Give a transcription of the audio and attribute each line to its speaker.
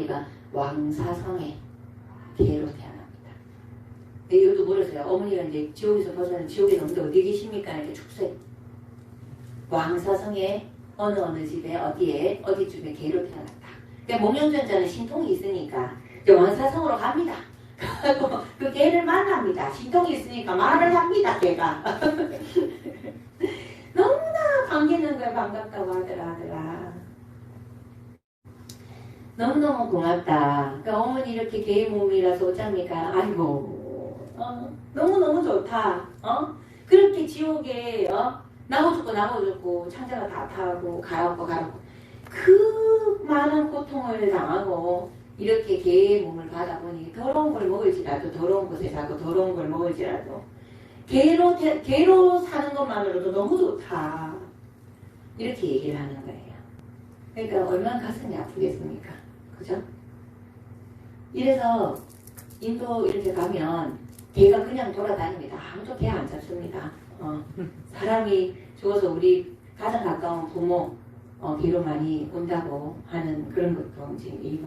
Speaker 1: 어머니가 왕사성의 개로 태어납니다. 근데 이것도 물었어요. 어머니가 이제 지옥에서 벗어난 지옥에 넘는데 어디 계십니까? 이렇게 축소해. 왕사성의 어느 어느 집에 어디에 어디쯤에 개로 태어났다. 근데 목련전자는 신통이 있으니까 이제 왕사성으로 갑니다. 그 개를 만납니다. 신통이 있으니까 말을 합니다. 개가. 너무나 반기는 거야 반갑다고 하더라 하더라. 너무너무 고맙다. 그러니까 어머니 이렇게 개의 몸이라서 어쩝니까? 아이고, 어, 너무너무 좋다. 어? 그렇게 지옥에, 어? 나고 죽고 나고 죽고 창자가 다 타고 가라고 가라고 그 많은 고통을 당하고 이렇게 개의 몸을 받아보니 더러운 걸 먹을지라도 더러운 곳에 사고 더러운 걸 먹을지라도 개로, 태- 개로 사는 것만으로도 너무 좋다. 이렇게 얘기를 하는 거예요. 그러니까 얼마나 가슴이 아프겠습니까? 그죠? 이래서 인도 이렇게 가면 개가 그냥 돌아다닙니다. 아무도 개 안 잡습니다. 어, 사람이 죽어서 우리 가장 가까운 부모 어, 개로 많이 온다고 하는 그런 것도 이